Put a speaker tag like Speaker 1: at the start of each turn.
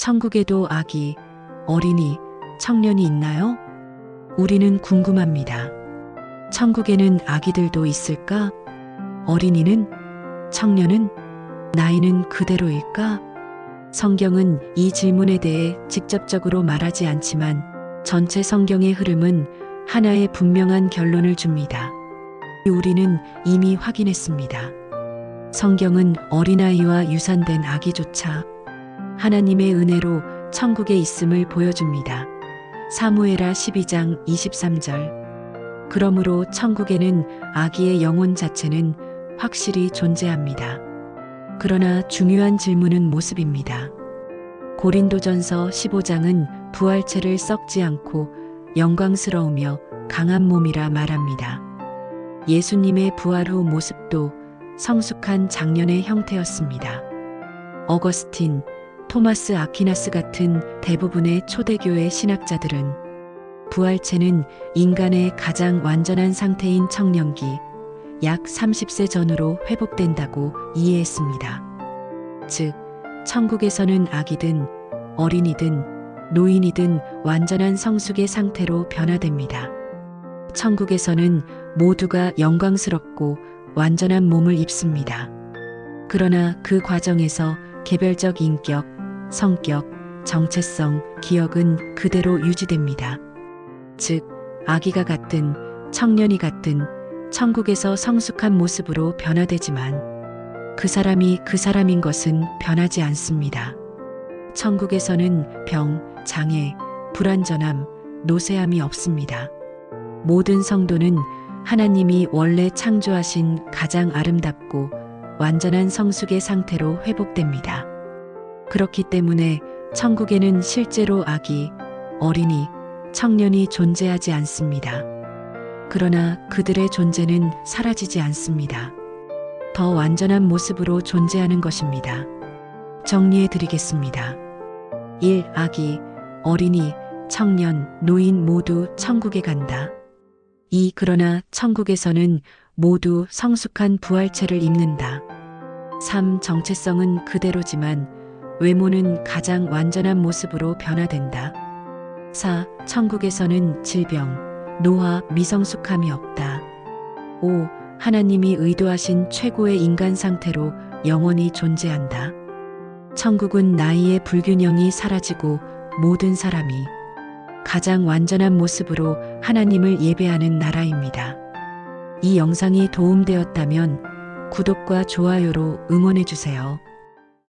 Speaker 1: 천국에도 아기, 어린이, 청년이 있나요? 우리는 궁금합니다. 천국에는 아기들도 있을까? 어린이는? 청년은? 나이는 그대로일까? 성경은 이 질문에 대해 직접적으로 말하지 않지만 전체 성경의 흐름은 하나의 분명한 결론을 줍니다. 우리는 이미 확인했습니다. 성경은 어린아이와 유산된 아기조차 하나님의 은혜로 천국에 있음을 보여줍니다. 사무에라 12장 23절. 그러므로 천국에는 아기의 영혼 자체는 확실히 존재합니다. 그러나 중요한 질문은 모습입니다. 고린도전서 15장은 부활체를 썩지 않고 영광스러우며 강한 몸이라 말합니다. 예수님의 부활 후 모습도 성숙한 장년의 형태였습니다. 어거스틴, 토마스 아퀴나스 같은 대부분의 초대교회 신학자들은 부활체는 인간의 가장 완전한 상태인 청년기, 약 30세 전으로 회복된다고 이해했습니다. 즉, 천국에서는 아기든 어린이든 노인이든 완전한 성숙의 상태로 변화됩니다. 천국에서는 모두가 영광스럽고 완전한 몸을 입습니다. 그러나 그 과정에서 개별적 인격, 성격, 정체성, 기억은 그대로 유지됩니다. 즉, 아기가 같든 청년이 같든 천국에서 성숙한 모습으로 변화되지만 그 사람이 그 사람인 것은 변하지 않습니다. 천국에서는 병, 장애, 불완전함, 노쇠함이 없습니다. 모든 성도는 하나님이 원래 창조하신 가장 아름답고 완전한 성숙의 상태로 회복됩니다. 그렇기 때문에 천국에는 실제로 아기, 어린이, 청년이 존재하지 않습니다. 그러나 그들의 존재는 사라지지 않습니다. 더 완전한 모습으로 존재하는 것입니다. 정리해 드리겠습니다. 1. 아기, 어린이, 청년, 노인 모두 천국에 간다. 2. 그러나 천국에서는 모두 성숙한 부활체를 입는다. 3. 정체성은 그대로지만 외모는 가장 완전한 모습으로 변화된다. 4. 천국에서는 질병, 노화, 미성숙함이 없다. 5. 하나님이 의도하신 최고의 인간 상태로 영원히 존재한다. 천국은 나이의 불균형이 사라지고 모든 사람이 가장 완전한 모습으로 하나님을 예배하는 나라입니다. 이 영상이 도움되었다면 구독과 좋아요로 응원해 주세요.